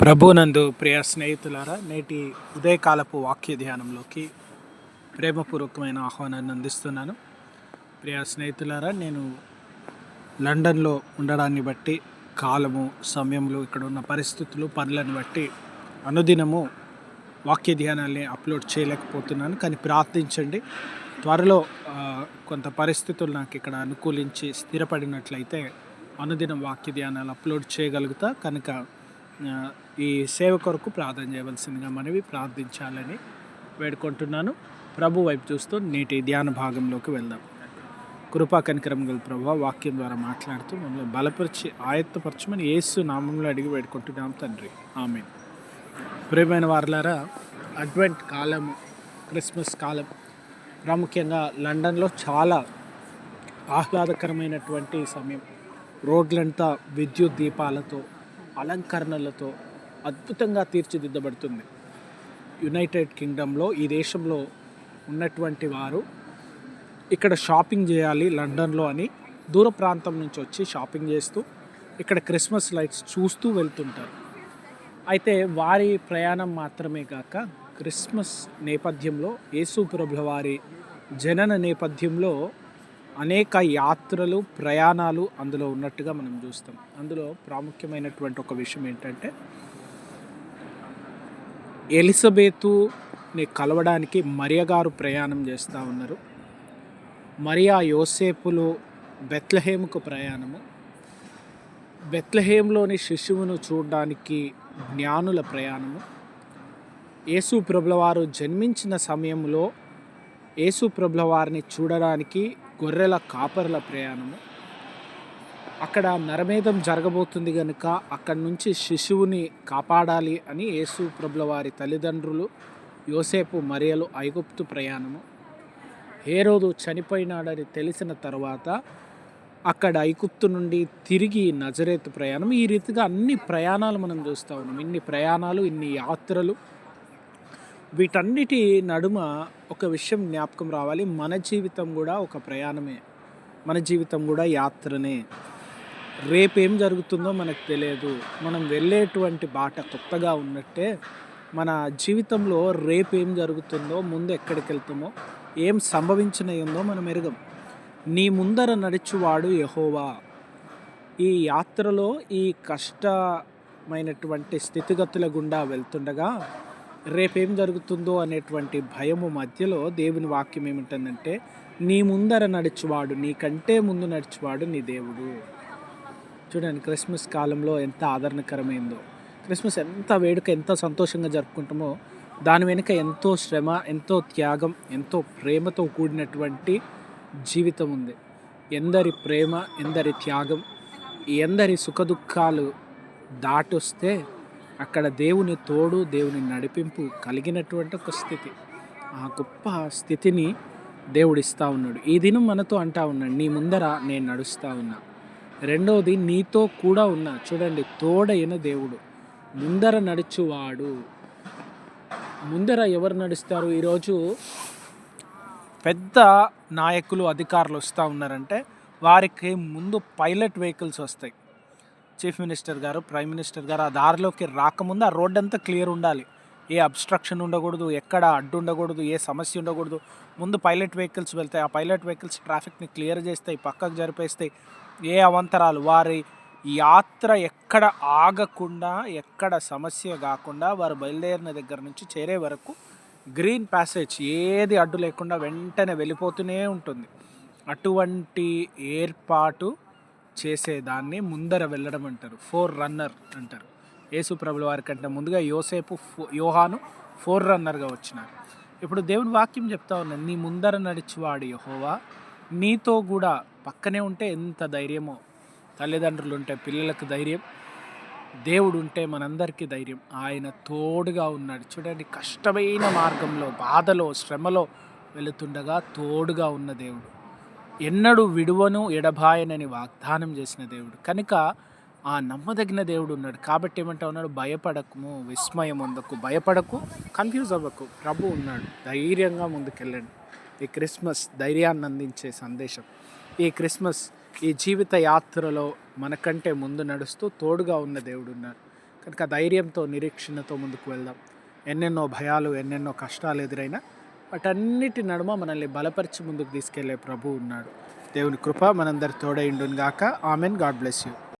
ప్రభునందు ప్రియ స్నేహితులారా నేటి ఉదయకాలపు వాక్య ధ్యానంలోకి ప్రేమపూర్వకమైన ఆహ్వానాన్ని అందిస్తున్నాను. ప్రియ స్నేహితులారా నేను లండన్లో ఉండడాన్ని బట్టి కాలము సమయంలో ఇక్కడ ఉన్న పరిస్థితులు పనులను బట్టి అనుదినము వాక్య ధ్యానాన్ని అప్లోడ్ చేయలేకపోతున్నాను. కానీ ప్రార్థించండి. త్వరలో కొంత పరిస్థితులు నాకు ఇక్కడ అనుకూలించి స్థిరపడినట్లయితే అనుదినం వాక్య ధ్యానాలు అప్లోడ్ చేయగలుగుతా. కనుక ఈ సేవ కొరకు ప్రార్థన చేయవలసిందిగా మనవి ప్రార్థించాలని వేడుకుంటున్నాను. ప్రభు వైపు చూస్తూ నేటి ధ్యాన భాగంలోకి వెళ్దాం. కృపా కనికరం గల ప్రభు వాక్యం ద్వారా మాట్లాడుతూ మమ్మల్ని బలపరిచి ఆయత్తపరచమని యేసు నామంలో అడిగి వేడుకుంటున్నాం తండ్రి. ఆమె ప్రియమైన వారులారా అడ్వెంట్ కాలం క్రిస్మస్ కాలం ప్రాముఖ్యంగా లండన్లో చాలా ఆహ్లాదకరమైనటువంటి సమయం. రోడ్లంతా విద్యుత్ దీపాలతో అలంకరణలతో అద్భుతంగా తీర్చిదిద్దబడుతుంది. యునైటెడ్ కింగ్డమ్లో ఈ దేశంలో ఉన్నటువంటి వారు ఇక్కడ షాపింగ్ చేయాలి లండన్లో అని దూర ప్రాంతం నుంచి వచ్చి షాపింగ్ చేస్తూ ఇక్కడ క్రిస్మస్ లైట్స్ చూస్తూ వెళ్తుంటారు. అయితే వారి ప్రయాణం మాత్రమే కాక క్రిస్మస్ నేపథ్యంలో యేసు ప్రభుల వారి జనన నేపథ్యంలో అనేక యాత్రలు ప్రయాణాలు అందులో ఉన్నట్టుగా మనం చూస్తాం. అందులో ప్రాముఖ్యమైనటువంటి ఒక విషయం ఏంటంటే ఎలిజబెతుని కలవడానికి మరియ గారు ప్రయాణం చేస్తూ ఉన్నారు. మరియా యోసేపులు బెత్లహేముకు ప్రయాణము. బెత్లహేంలోని శిశువును చూడడానికి జ్ఞానుల ప్రయాణము. యేసు ప్రభుల వారు జన్మించిన సమయంలో యేసు ప్రభుల వారిని చూడడానికి గొర్రెల కాపరుల ప్రయాణము. అక్కడ నరమేధం జరగబోతుంది కనుక అక్కడి నుంచి శిశువుని కాపాడాలి అని యేసు ప్రభుల వారి తల్లిదండ్రులు యోసేపు మరియలు ఐగుప్తు ప్రయాణము. హేరోదు చనిపోయినాడని తెలిసిన తర్వాత అక్కడ ఐగుప్తు నుండి తిరిగి నజరేతు ప్రయాణం ఈ రీతిగా అన్ని ప్రయాణాలు మనం చూస్తూ ఉన్నాం. ఇన్ని ప్రయాణాలు ఇన్ని యాత్రలు వీటన్నిటి నడుమ ఒక విషయం జ్ఞాపకం రావాలి. మన జీవితం కూడా ఒక ప్రయాణమే. మన జీవితం కూడా యాత్రనే. రేపేం జరుగుతుందో మనకు తెలియదు. మనం వెళ్ళేటువంటి బాట కొత్తగా ఉన్నట్టే మన జీవితంలో రేపేం జరుగుతుందో ముందు ఎక్కడికి వెళ్తామో ఏం సంభవించినయిందో మనం ఎరగం. నీ ముందర నడుచువాడు యహోవా. ఈ యాత్రలో ఈ కష్టమైనటువంటి స్థితిగతుల గుండా వెళ్తుండగా రేపేం జరుగుతుందో అనేటువంటి భయము మధ్యలో దేవుని వాక్యం ఏమిటందంటే నీ ముందర నడిచేవాడు నీకంటే ముందు నడిచేవాడు నీ దేవుడు. చూడండి క్రిస్మస్ కాలంలో ఎంత ఆదరణకరమైందో. క్రిస్మస్ ఎంత వేడుక ఎంత సంతోషంగా జరుపుకుంటామో దాని వెనుక ఎంతో శ్రమ ఎంతో త్యాగం ఎంతో ప్రేమతో కూడినటువంటి జీవితం ఉంది. ఎందరి ప్రేమ ఎందరి త్యాగం ఎందరి సుఖదుఖాలు దాటొస్తే అక్కడ దేవుని తోడు దేవుని నడిపింపు కలిగినటువంటి ఒక స్థితి. ఆ గొప్ప స్థితిని దేవుడు ఇస్తూ ఉన్నాడు. ఈ దినం మనతో అంటా ఉన్నాడు నీ ముందర నేను నడుస్తూ ఉన్నా. రెండవది నీతో కూడా ఉన్నా. చూడండి తోడైన దేవుడు. ముందర నడుచువాడు. ముందర ఎవరు నడుస్తారు? ఈరోజు పెద్ద నాయకులు అధికారులు వస్తూ ఉన్నారంటే వారికి ముందు పైలట్ వెహికల్స్ వస్తాయి. చీఫ్ మినిస్టర్ గారు ప్రైమ్ మినిస్టర్ గారు ఆ దారిలోకి రాకముందు ఆ రోడ్ అంతా క్లియర్ ఉండాలి. ఏ అబ్స్ట్రక్షన్ ఉండకూడదు ఎక్కడ అడ్డు ఉండకూడదు ఏ సమస్య ఉండకూడదు. ముందు పైలట్ వెహికల్స్ వెళ్తాయి. ఆ పైలట్ వెహికల్స్ ట్రాఫిక్ని క్లియర్ చేస్తాయి పక్కకు జరిపేస్తాయి. ఏ అవంతరాలు? వారి యాత్ర ఎక్కడ ఆగకుండా ఎక్కడ సమస్య కాకుండా వారు బయలుదేరిన దగ్గర నుంచి చేరే వరకు గ్రీన్ ప్యాసేజ్ ఏది అడ్డు లేకుండా వెంటనే వెళ్ళిపోతూనే ఉంటుంది. అటువంటి ఏర్పాటు చేసేదాన్ని ముందర వెళ్ళడం అంటారు. ఫోర్ రన్నర్ అంటారు. యేసు ప్రభుల వారి కంటే ముందుగా యోసేపు ఫో- యోహాను ఫోర్ రన్నర్గా వచ్చినారు. ఇప్పుడు దేవుని వాక్యం చెప్తా ఉన్నాను నీ ముందర నడిచివాడు యహోవా. నీతో కూడా పక్కనే ఉంటే ఎంత ధైర్యమో. తల్లిదండ్రులు ఉంటే పిల్లలకు ధైర్యం. దేవుడు ఉంటే మనందరికీ ధైర్యం. ఆయన తోడుగా ఉన్నాడు. చూడండి కష్టమైన మార్గంలో బాధలో శ్రమలో వెళుతుండగా తోడుగా ఉన్న దేవుడు. ఎన్నడూ విడువను ఎడబాయనని వాగ్దానం చేసిన దేవుడు. కనుక ఆ నమ్మదగిన దేవుడు ఉన్నాడు. కాబట్టి ఏమంటా ఉన్నాడు? భయపడకము విస్మయం ఉండకు. భయపడకు కన్ఫ్యూజ్ అవ్వకు. ప్రభు ఉన్నాడు. ధైర్యంగా ముందుకెళ్ళండి. ఈ క్రిస్మస్ ధైర్యాన్ని అందించే సందేశం. ఈ క్రిస్మస్ ఈ జీవిత యాత్రలో మనకంటే ముందు నడుస్తూ తోడుగా ఉన్న దేవుడు ఉన్నారు కనుక ధైర్యంతో నిరీక్షణతో ముందుకు వెళ్దాం. ఎన్నెన్నో భయాలు ఎన్నెన్నో కష్టాలు ఎదురైనా వాటన్నిటి నడుమ మనల్ని బలపరిచి ముందుకు తీసుకెళ్ళే ప్రభు ఉన్నాడు. దేవుని కృప మనందరి తోడైండుగాక ఆమెన్. God bless you.